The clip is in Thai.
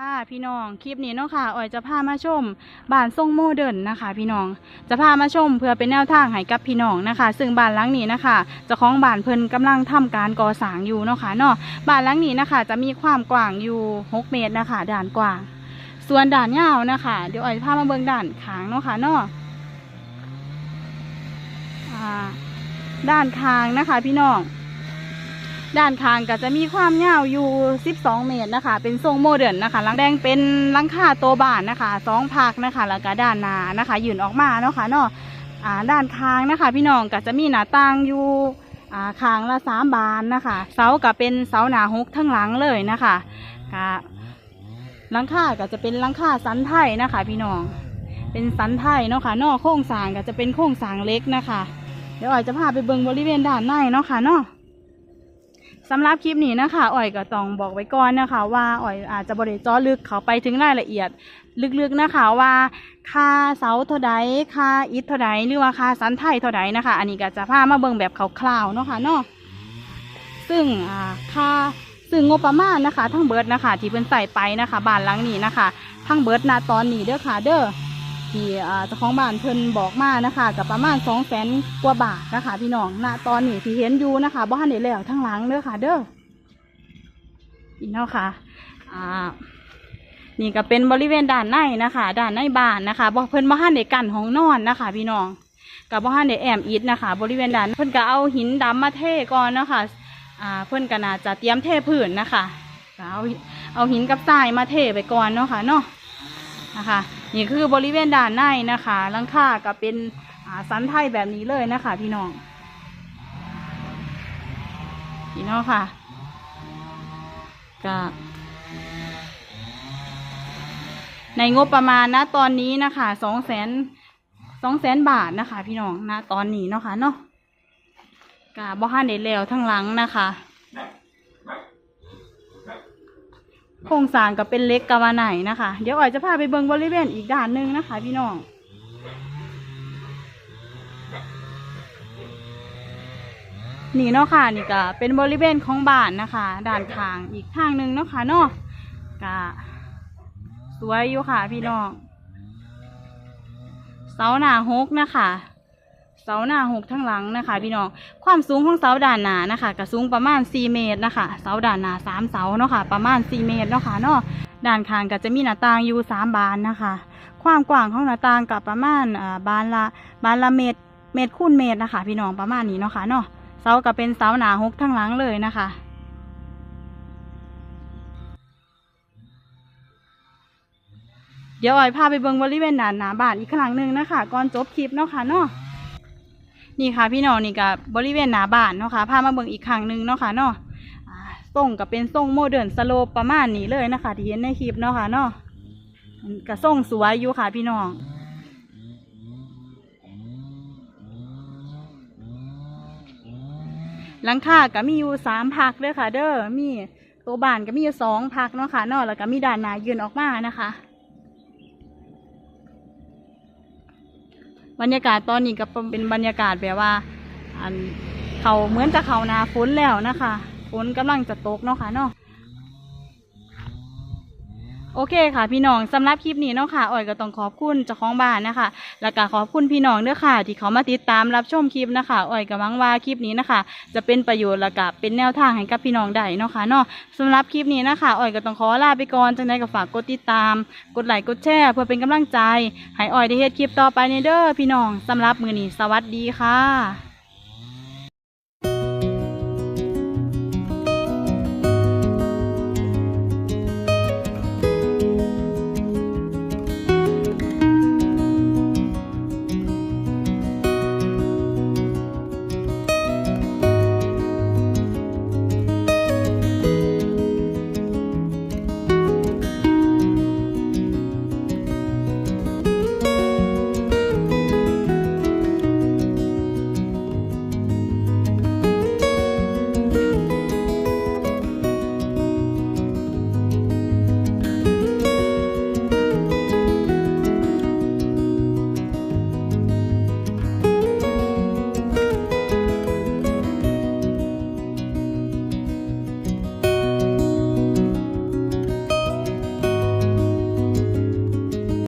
ค่ะพี่น้องคลิปนี้เนาะค่ะอ่อยจะพามาชมบ้านทรงโมเดิร์นนะคะ พี่น้องจะพามาชมเพื่อเป็นแนวทางให้กับพี่น้องนะคะ ซึ่งบ้านหลังนี้นะคะจ้าของบ้านเพิ่นกำลังทำการก่อสร้างอยู่เนาะค่ะเนาะบ้านหลังนี้นะคะ จะมีความกว้างอยู่ 6 เมตรนะคะด่านกว้าง ส่วนด่านยาวนะคะ เดี๋ยวอ่อยจะพามาเบิ่งด่านขางเนาะค่ะเนาะอ่ด้านคางนะคะ พี่น้อง ด้านข้างก็จะมีความยาวอยู่ 12 เมตรนะคะ เป็นทรงโมเดิร์นนะคะหลังแดงเป็นลังคาตัวบานนะคะสองพักนะคะ แล้วก็ด้านหน้านะคะยื่นออกมาเนาะค่ะเนาะอ่าด้านข้างนะคะ พี่น้องก็จะมีหน้าต่างอยู่อ่าข้างละสามบานนะคะ เสาก็เป็นเสาหนาฮกทั้งหลังเลยนะคะก็ลังคาก็จะเป็นลังคาสันไทยนะคะ พี่น้อง เป็นสันไทยเนาะค่ะนอกโครงสางก็จะเป็นโครงสางเล็กนะคะ เดี๋ยวอ่อยจะพาไปเบิ่งบริเวณด้านในเนาะค่ะเนาะ สำหรับคลิปนี้นะคะอ่อยก็ต้องบอกไว้ก่อนนะคะ ว่าอ่อยอาจจะบริจาะลึกเขาไปถึงรายละเอียดลึกๆนะคะว่าค่าเสาเท่าใดค่าอิฐเท่าใดหรือว่าค่าสันไทยเท่าใดนะคะ อันนี้ก็จะพามาเบิ่งแบบคร่าวๆเนาะค่ะเนาะซึ่งค่าซึ่งงบประมาณนะคะ ทั้งเบิร์ดนะคะ ที่เพิ่นใส่ไปนะคะบ้านหลังนี้นะคะ ทั้งเบิร์ดณตอนนี้เด้อค่ะเด้อ ที่เจ้าของบ้านเพิ่นบอกมานะคะกับประมาณสองแสนกว่าบาทนะคะ พี่น้องณตอนนี้ที่เห็นอยู่นะคะบ้านได้แล้วทั้งหลังเด้อค่ะ เด้ออีกเนาะค่ะอ่านี่ก็เป็นบริเวณด้านในนะคะด้านในบ้านนะคะบ่เพิ่นบ่ทันได้กั้นห้องนอนนะคะ พี่น้องกับบ่ทันได้แอมอิฐนะคะ บริเวณด้านเพิ่นก็เอาหินดำมาเทก่อนนะคะอ่าเพิ่นก็น่าจะเตรียมเทพื้นนะคะเอาเอาหินกับทรายมาเทไปก่อนเนาะค่ะเนาะนะคะ นี่คือบริเวณด้านในนะคะลังคาก็เป็นสันไทยแบบนี้เลยนะคะ พี่น้องพี่น้องค่ะก็ในงบประมาณนะตอนนี้นะคะสองแสนสองแสนบาทนะคะ พี่น้องนะตอนนี้เนาะค่ะเนาะกาบ้านเด็ดแล้วทั้งหลังนะคะ โครงสร้างก็เป็นเล็กกะวาไหนนะคะ เดี๋ยวอ่อยจะพาไปเบิงบริเวณอีกด้านหนึ่งนะคะ พี่น้อง นี่เนาะค่ะนี่ก็เป็นบริเวณของบ้านนะคะ ด้านข้างอีกทางหนึ่งเนาะค่ะเนาะกะสวยอยู่ค่ะ พี่น้องเสาหน้าหกนะคะ เสาหน้าหกทั้งหลังนะคะ พี่น้องความสูงของเสาด่านหน้านะคะก็สูงประมาณ 4 เมตรนะคะ เสาด่านหน้าสามเสาเนาะค่ะประมาณ 4 เมตรเนาะค่ะเนาะด้านข้างก็จะมีหน้าต่างอยู่สามบานนะคะ ความกว้างของหน้าต่างกับประมาณอ่าบานละบานละเมตรเมตรคูณเมตรนะคะ พี่น้องประมาณนี้เนาะค่ะเนาะเสาก็เป็นเสาหน้าหกทั้งหลังเลยนะคะเดี๋ยวอ้อยพาไปเบิ่งบริเวณด้านหน้าบ้านอีกครั้งหนึ่งนะคะ ก่อนจบคลิปเนาะค่ะเนาะ นี่ค่ะพี่น้องนี่กับบริเวณหน้าบ้านเนาะค่ะพามาเบิ่งอีกครั้งหนึ่งเนาะค่ะเนาะอ่าทรงก็เป็นทรงโมเดิร์นสโลปประมาณนี้เลยนะคะที่เห็นในคลิปเนาะค่ะเนาะก็ทรงสวยอยู่ค่ะพี่น้องหลังคาก็มีอยู่สามพักเด้อค่ะ เด้อมีตัวบ้านก็มีอยู่สองพักเนาะค่ะเนาะแล้วก็มีด้านหน้ายืนออกมานะคะ บรรยากาศตอนนี้ก็เป็นบรรยากาศแบบว่า อันเขาเหมือนจะเขานาฝนแล้วนะคะฝนกำลังจะตกเนาะค่ะเนาะ โอเคค่ะ พี่น้องสำหรับคลิปนี้เนาะค่ะอ่อยก็ต้องขอบคุณเจ้าของบ้านนะคะ แล้วก็ขอบคุณพี่น้องด้วยค่ะ ที่เขามาติดตามรับชมคลิปนะคะอ่อยก็หวังว่าคลิปนี้นะคะ จะเป็นประโยชน์และก็เป็นแนวทางให้กับพี่น้องได้เนาะค่ะเนาะสำหรับคลิปนี้นะคะอ่อยก็ต้องขอลาไปก่อนจังไดก็ฝากกดติดตาม กดไลค์กดแชร์เพื่อเป็นกำลังใจให้อ่อยได้เฮ็ดคลิปต่อไปในเด้อพี่น้องสำหรับมือนี้สวัสดีค่ะ